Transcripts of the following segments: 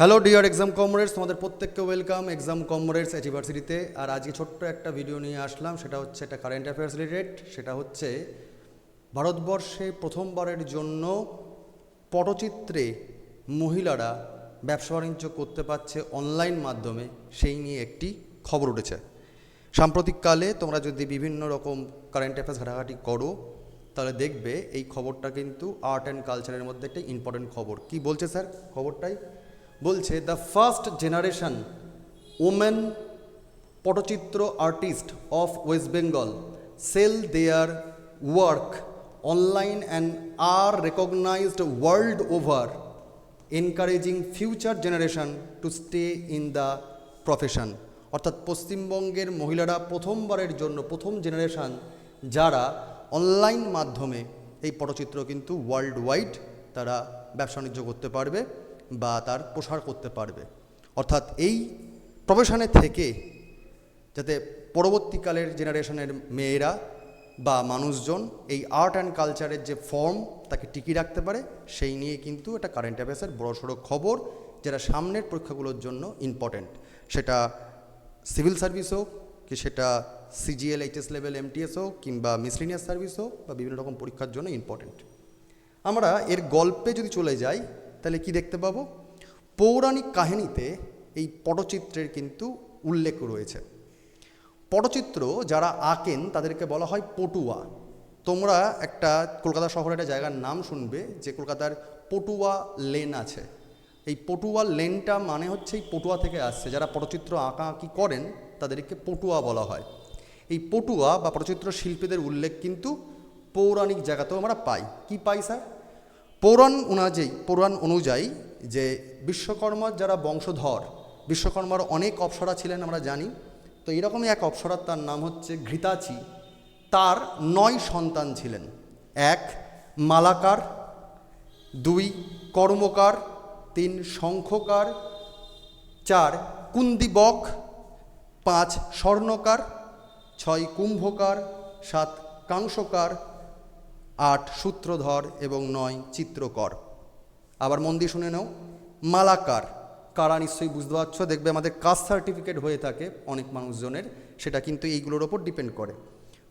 Hello dear exam comrades তোমাদের প্রত্যেককে welcome exam comrades ইউনিভার্সিটিতে আর আজকে ছোট্ট একটা ভিডিও নিয়ে আসলাম, সেটা হচ্ছে একটা কারেন্ট অ্যাফেয়ার্স রিলেটেড সেটা হচ্ছে ভারতবর্ষে প্রথমবারের জন্য পটচিত্রে মহিলারা ব্যবসা বাণিজ্য করতে পারছে অনলাইন মাধ্যমে, সেই নিয়ে একটি খবর উঠেছে। সাম্প্রতিককালে তোমরা যদি বিভিন্ন রকম কারেন্ট অ্যাফেয়ার্স ঘাটাঘাটি করো, তাহলে দেখবে এই খবরটা কিন্তু আর্ট অ্যান্ড কালচারের মধ্যে একটা ইম্পর্টেন্ট খবর। কি বলছে স্যার খবরটাই? বলছে the first generation women patachitra artist of West Bengal sell their work online and are recognised world over encouraging future generation to stay in the profession অর্থাৎ পশ্চিমবঙ্গের মহিলারা প্রথমবারের জন্য, প্রথম জেনারেশন যারা অনলাইন মাধ্যমে এই পটচিত্র কিন্তু ওয়ার্ল্ড ওয়াইড তারা ব্যবসা করতে পারবে। বা তার প্রসার করতে পারবে। অর্থাৎ এই প্রফেশনে থেকে যাতে পরবর্তীকালের জেনারেশনের মেয়েরা বা মানুষজন এই আর্ট অ্যান্ড কালচারের যে ফর্ম তাকে টিকিয়ে রাখতে পারে, সেই নিয়ে কিন্তু এটা কারেন্ট অ্যাফেয়ার্সের বড়সড় খবর যেটা সামনের পরীক্ষাগুলোর জন্য ইম্পর্ট্যান্ট সেটা সিভিল সার্ভিস হোক কি সেটা সিজিএল, এইচএস লেভেল, এমটিএস হোক কিংবা মিসলিনিয়াস সার্ভিস হোক বা বিভিন্ন রকম পরীক্ষার জন্য ইম্পর্ট্যান্ট আমরা এর গল্পে যদি চলে যাই তাহলে কি দেখতে পাবো? পৌরাণিক কাহিনীতে এই পটচিত্রের কিন্তু উল্লেখ রয়েছে। পটচিত্র যারা আঁকেন তাদেরকে বলা হয় পটুয়া। তোমরা একটা কলকাতা শহরে একটা জায়গার নাম শুনবে যে কলকাতার পটুয়া লেন আছে। এই পটুয়া লেনটা মানে হচ্ছে এই পটুয়া থেকে আসছে। যারা পটচিত্র আঁকা আঁকি করেন তাদেরকে পটুয়া বলা হয়। এই পটুয়া বা পটচিত্র শিল্পীদের উল্লেখ কিন্তু পৌরাণিক জায়গাতেও আমরা পাই। কি পাই স্যার? পৌরাণ অনুযায়ী, পুরাণ অনুযায়ী যে বিশ্বকর্মার যারা বংশধর, বিশ্বকর্মার অনেক অপ্সরা ছিলেন আমরা জানি, তো এরকমই এক অপ্সরার তার নাম হচ্ছে ঘৃতাচি। তার নয় সন্তান ছিলেন। এক, মালাকার, দুই, কর্মকার, তিন, শঙ্খকার, চার, কুন্দিবক, পাঁচ, স্বর্ণকার, ছয়, কুম্ভকার, সাত কাংসকার আট সূত্রধর এবং নয় চিত্রকর। আবার মন দিয়ে শুনে নাও, মালাকার। কারা নিশ্চয়ই বুঝতে পারছ? দেখবে আমাদের কাস্ট সার্টিফিকেট হয়ে থাকে অনেক মানুষজনের, সেটা কিন্তু এইগুলোর ওপর ডিপেন্ড করে।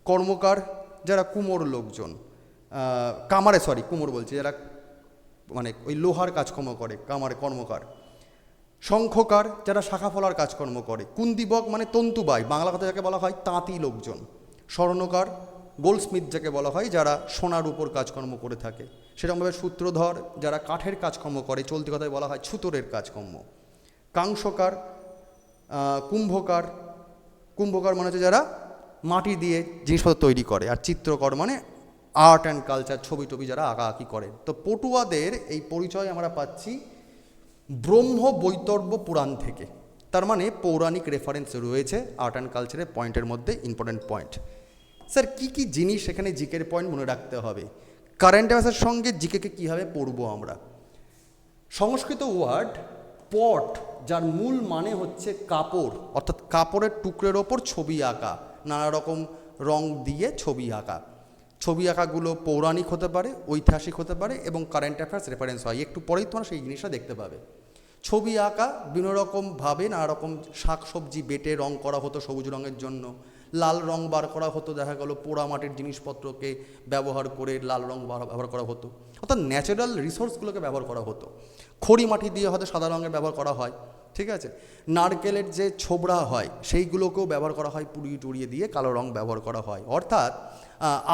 কর্মকার যারা কুমোর লোকজন কামারে সরি কুমোর বলছি, যারা মানে ওই লোহার কাজকর্ম করে, কামারে কর্মকার। শঙ্খকার যারা শাখা ফলার কাজকর্ম করে। কুন্দিবক মানে তন্তুবাই, বাংলা কথা যাকে বলা হয় তাঁতি লোকজন। স্বর্ণকার গোল্ডস্মিথ যাকে বলা হয়, যারা সোনার উপর কাজকর্ম করে থাকে। সেরকমভাবে সূত্রধর, যারা কাঠের কাজকর্ম করে, চলতি কথায় বলা হয় ছুতোরের কাজকর্ম। কাংসকার কুম্ভকার কুম্ভকার মানে হচ্ছে যারা মাটি দিয়ে জিনিসপত্র তৈরি করে, আর চিত্রকর মানে আর্ট অ্যান্ড কালচার ছবি টবি যারা আঁকাআঁকি করে। তো পটুয়াদের এই পরিচয় আমরা পাচ্ছি ব্রহ্ম বৈতর্ব পুরাণ থেকে। তার মানে পৌরাণিক রেফারেন্স রয়েছে আর্ট অ্যান্ড কালচারের পয়েন্টের মধ্যে ইম্পর্টেন্ট পয়েন্ট স্যার, কী কী জিনিস এখানে জিকের পয়েন্ট মনে রাখতে হবে? কারেন্ট অ্যাফেয়ার্সের সঙ্গে জিকেকে কীভাবে পড়ব আমরা? সংস্কৃত ওয়ার্ড পট যার মূল মানে হচ্ছে কাপড়, অর্থাৎ কাপড়ের টুকরের ওপর ছবি আঁকা, নানা রকম রং দিয়ে ছবি আঁকা। ছবি আঁকাগুলো পৌরাণিক হতে পারে, ঐতিহাসিক হতে পারে এবং কারেন্ট অ্যাফেয়ার্স রেফারেন্স হয়। একটু পরেই তোমরা সেই জিনিসটা দেখতে পাবে। ছবি আঁকা বিভিন্ন রকমভাবে নানা রকম শাক সবজি বেটে রং করা হতো সবুজ রঙের জন্য। লাল রং বার করা হতো, দেখা গেল পোড়া মাটির জিনিসপত্রকে ব্যবহার করে লাল রং ব্যবহার করা হতো। অর্থাৎ ন্যাচারাল রিসোর্সগুলোকে ব্যবহার করা হতো। খড়ি মাটি দিয়ে হয়তো সাদা রঙের ব্যবহার করা হয়, ঠিক আছে? নারকেলের যে ছোবড়া হয়, সেইগুলোকেও ব্যবহার করা হয়, পুড়িয়ে টুড়িয়ে দিয়ে কালো রং ব্যবহার করা হয়। অর্থাৎ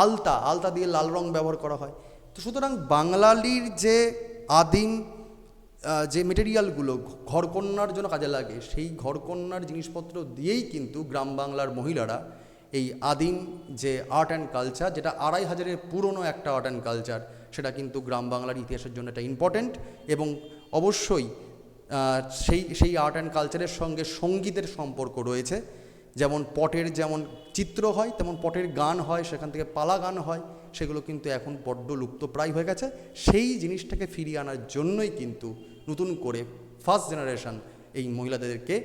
আলতা আলতা দিয়ে লাল রং ব্যবহার করা হয়। তো সুতরাং বাঙালির যে আদিম যে মেটেরিয়ালগুলো ঘরকন্যার জন্য কাজে লাগে, সেই ঘরকন্যার জিনিসপত্র দিয়েই কিন্তু গ্রাম বাংলার মহিলারা এই আদিম যে আর্ট অ্যান্ড কালচার যেটা আড়াই হাজারের পুরনো একটা আর্ট অ্যান্ড কালচার সেটা কিন্তু গ্রাম বাংলার ইতিহাসের জন্য এটা ইম্পর্ট্যান্ট এবং অবশ্যই সেই সেই আর্ট অ্যান্ড কালচারের সঙ্গে সঙ্গীতের সম্পর্ক রয়েছে। যেমন পটের যেমন চিত্র হয়, তেমন পটের গান হয়, সেখান থেকে পালা গান হয়, সেগুলো কিন্তু এখন বড্ড লুপ্তপ্রায় হয়ে গেছে। সেই জিনিসটাকে ফিরিয়ে আনার জন্যই কিন্তু নতুন করে ফার্স্ট জেনারেশন এই মহিলাদেরকে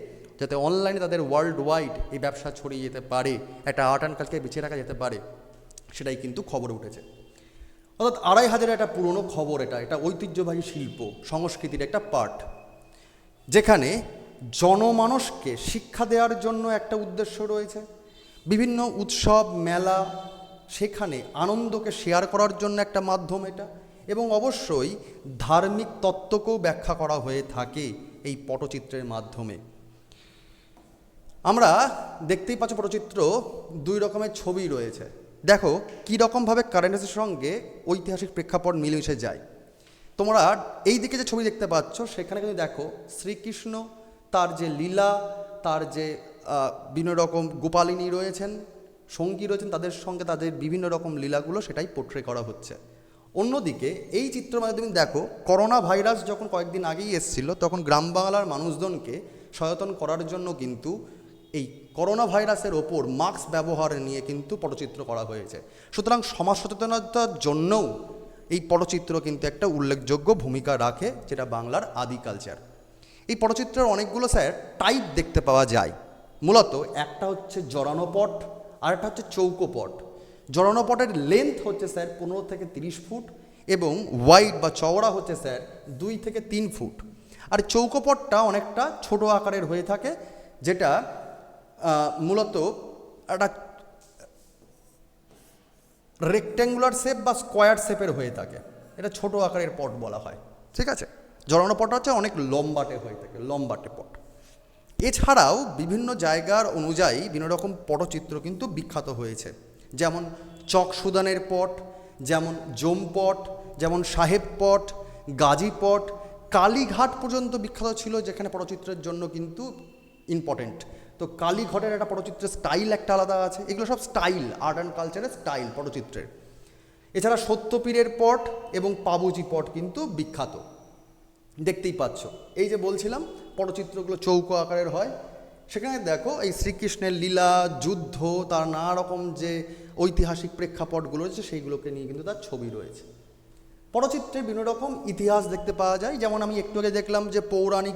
যাতে অনলাইনে তাদের ওয়ার্ল্ড ওয়াইড এই ব্যবসা ছড়িয়ে যেতে পারে, একটা আর্ট অ্যান্ড কালচারকে বেঁচে রাখা যেতে পারে, সেটাই কিন্তু খবরে উঠেছে। অর্থাৎ আড়াই হাজারের একটা পুরনো খবর এটা এটা ঐতিহ্যবাহী শিল্প, সংস্কৃতির একটা পার্ট যেখানে জনমানসকে শিক্ষা দেওয়ার জন্য একটা উদ্দেশ্য রয়েছে। বিভিন্ন উৎসব, মেলা, সেখানে আনন্দকে শেয়ার করার জন্য একটা মাধ্যম এটা। এবং অবশ্যই ধার্মিক তত্ত্বকেও ব্যাখ্যা করা হয়ে থাকে এই পটচিত্রের মাধ্যমে। আমরা দেখতেই পাচ্ছ পটচিত্র দুই রকমের ছবি রয়েছে। দেখো, কী রকমভাবে সঙ্গে ঐতিহাসিক প্রেক্ষাপট মিলেমিশে যায়। তোমরা এই দিকে যে ছবি দেখতে পাচ্ছ, সেখানে কিন্তু দেখো শ্রীকৃষ্ণ, তার যে লীলা, তার যে বিভিন্ন রকম গোপালিনী রয়েছেন, সঙ্গী রয়েছেন, তাদের সঙ্গে তাদের বিভিন্ন রকম লীলাগুলো সেটাই পোট্রে করা হচ্ছে। অন্যদিকে এই চিত্র মাধ্যমে দেখো করোনা ভাইরাস যখন কয়েকদিন আগেই এসেছিল, তখন গ্রাম বাংলার মানুষজনকে সচেতন করার জন্য কিন্তু এই করোনা ভাইরাসের ওপর মাস্ক ব্যবহার নিয়ে কিন্তু পটচিত্র করা হয়েছে। সুতরাং সমাজ সচেতনতার জন্যও এই পটচিত্র কিন্তু একটা উল্লেখযোগ্য ভূমিকা রাখে, যেটা বাংলার আদি কালচার এই পটচিত্রের অনেকগুলো স্যার টাইপ দেখতে পাওয়া যায়। মূলত একটা হচ্ছে জড়ানো পট আর একটা হচ্ছে চৌকো পট। জড়ানো পটের লেন্থ হচ্ছে স্যার পনেরো থেকে তিরিশ ফুট এবং ওয়াইড বা চওড়া হচ্ছে স্যার দুই থেকে তিন ফুট। আর চৌকোপটটা অনেকটা ছোট আকারের হয়ে থাকে, যেটা মূলত একটা রেক্ট্যাঙ্গুলার শেপ বা স্কোয়ার শেপের হয়ে থাকে। এটা ছোট আকারের পট বলা হয়। ঠিক আছে? জড়ানো পট হচ্ছে অনেক লম্বাটে হয়ে থাকে, লম্বাটে পট। এছাড়াও বিভিন্ন জায়গার অনুযায়ী বিভিন্ন রকম পটচিত্র কিন্তু বিখ্যাত হয়েছে। যেমন চকসুদানের পট, যেমন জমপট যেমন সাহেব পট, গাজী পট, কালীঘাট পর্যন্ত বিখ্যাত ছিল যেখানে পটচিত্রের জন্য কিন্তু ইম্পর্টেন্ট তো কালীঘাটের একটা পটচিত্রের স্টাইল একটা আলাদা আছে। এগুলো সব স্টাইল আর্ট অ্যান্ড কালচারের স্টাইল পটচিত্রের। এছাড়া সত্যপীরের পট এবং পাবুজি পট কিন্তু বিখ্যাত। দেখতেই পাচ্ছ। এই যে বলছিলাম, পটচিত্রগুলো চৌকো আকারের হয়। সেখানে দেখো এই শ্রীকৃষ্ণের লীলা, যুদ্ধ, তার নানা রকম যে ঐতিহাসিক প্রেক্ষাপটগুলো রয়েছে, সেইগুলোকে নিয়ে কিন্তু তার ছবি রয়েছে। পটচিত্রে বিভিন্ন রকম ইতিহাস দেখতে পাওয়া যায়। যেমন আমি একটু আগে দেখলাম যে পৌরাণিক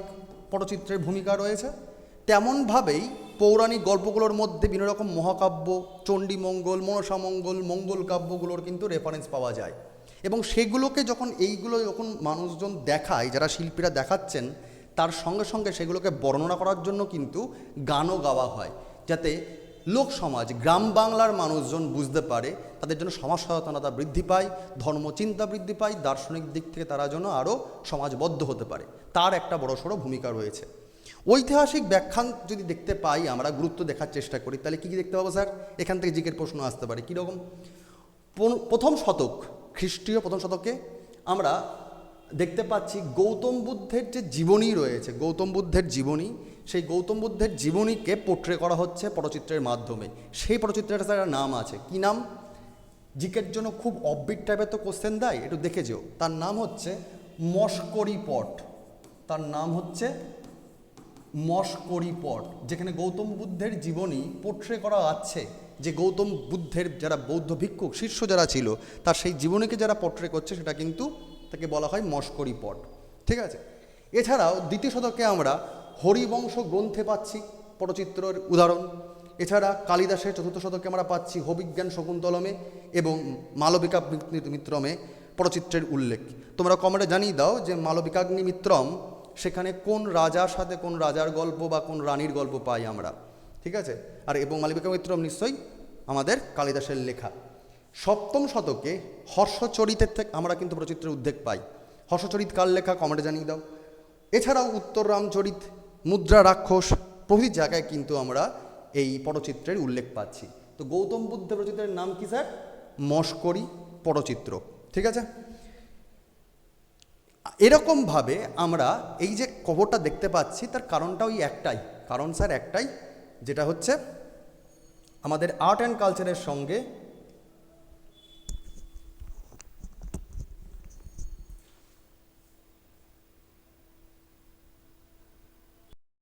পটচিত্রের ভূমিকা রয়েছে। তেমনভাবেই পৌরাণিক গল্পগুলোর মধ্যে বিভিন্ন রকম মহাকাব্য, চণ্ডীমঙ্গল, মনসামঙ্গল, মঙ্গল কাব্যগুলোর কিন্তু রেফারেন্স পাওয়া যায়। এবং সেগুলোকে যখন, এইগুলো যখন মানুষজন দেখায়, যারা শিল্পীরা দেখাচ্ছেন তার সঙ্গে সঙ্গে সেগুলোকে বর্ণনা করার জন্য কিন্তু গানও গাওয়া হয়, যাতে লোক সমাজ, গ্রাম বাংলার মানুষজন বুঝতে পারে, তাদের জন্য সমাজ সচেতনতা বৃদ্ধি পায় ধর্মচিন্তা বৃদ্ধি পায়, দার্শনিক দিক থেকে তারা যেন আরও সমাজবদ্ধ হতে পারে। তার একটা বড়সড় ভূমিকা রয়েছে। ঐতিহাসিক ব্যাখ্যান যদি দেখতে পাই, আমরা গুরুত্ব দেখার চেষ্টা করি, তাহলে কী কী দেখতে পাবো স্যার? এখান থেকে জিকের প্রশ্ন আসতে পারে, কীরকম? প্রথম শতক, খ্রিস্টীয় প্রথম শতকে আমরা দেখতে পাচ্ছি গৌতম বুদ্ধের যে জীবনী রয়েছে, গৌতম বুদ্ধের জীবনী, সেই গৌতম বুদ্ধের জীবনীকে পোট্রে করা হচ্ছে পটচিত্রের মাধ্যমে। সেই পটচিত্রের একটা নাম আছে। কি নাম? জিকের জন্য খুব অববিট টাইপের তো কোশ্চেন দেয়, একটু দেখে যেও। তার নাম হচ্ছে মস্করি পট। তার নাম হচ্ছে মস্করি পট। যেখানে গৌতম বুদ্ধের জীবনী পোট্রে করা আছে যে গৌতম বুদ্ধের যারা বৌদ্ধ ভিক্ষুক, শিষ্য যারা ছিল, তার সেই জীবনীকে যারা পোট্রে করছে, সেটা কিন্তু তাকে বলা হয় মস্করি পট। ঠিক আছে? এছাড়াও দ্বিতীয় শতকে আমরা হরিবংশ গ্রন্থে পাচ্ছি পটচিত্রের উদাহরণ। এছাড়া কালিদাসের চতুর্থ শতকে আমরা পাচ্ছি হবিজ্ঞান শকুন্তলমে এবং মালবিকা মিত্রমে পটচিত্রের উল্লেখ। তোমরা কমেন্টে জানিয়ে দাও যে মালবিকাগ্নি মিত্রম সেখানে কোন রাজার সাথে কোন রাজার গল্প বা কোন রানীর গল্প পাই আমরা। ঠিক আছে? আর এবং মালবিকা মিত্রম নিশ্চয়ই আমাদের কালিদাসের লেখা। সপ্তম শতকে হর্ষচরিতের থেকে আমরা কিন্তু প্রচিত্রের উদ্বেগ পাই। হর্ষচরিত কার লেখা? কমেন্টে জানিয়ে দাও। এছাড়াও উত্তর রামচরিত মুদ্রা রাক্ষস প্রভৃতি জায়গায় কিন্তু আমরা এই পটচিত্রের উল্লেখ পাচ্ছি। তো গৌতম বুদ্ধের প্রচিত্রের নাম কি স্যার? মস্করি পটচিত্র। ঠিক আছে? এরকমভাবে আমরা এই যে কবরটা দেখতে পাচ্ছি, তার কারণটা ওই একটাই। কারণ স্যার একটাই, যেটা হচ্ছে আমাদের আর্ট অ্যান্ড কালচারের সঙ্গে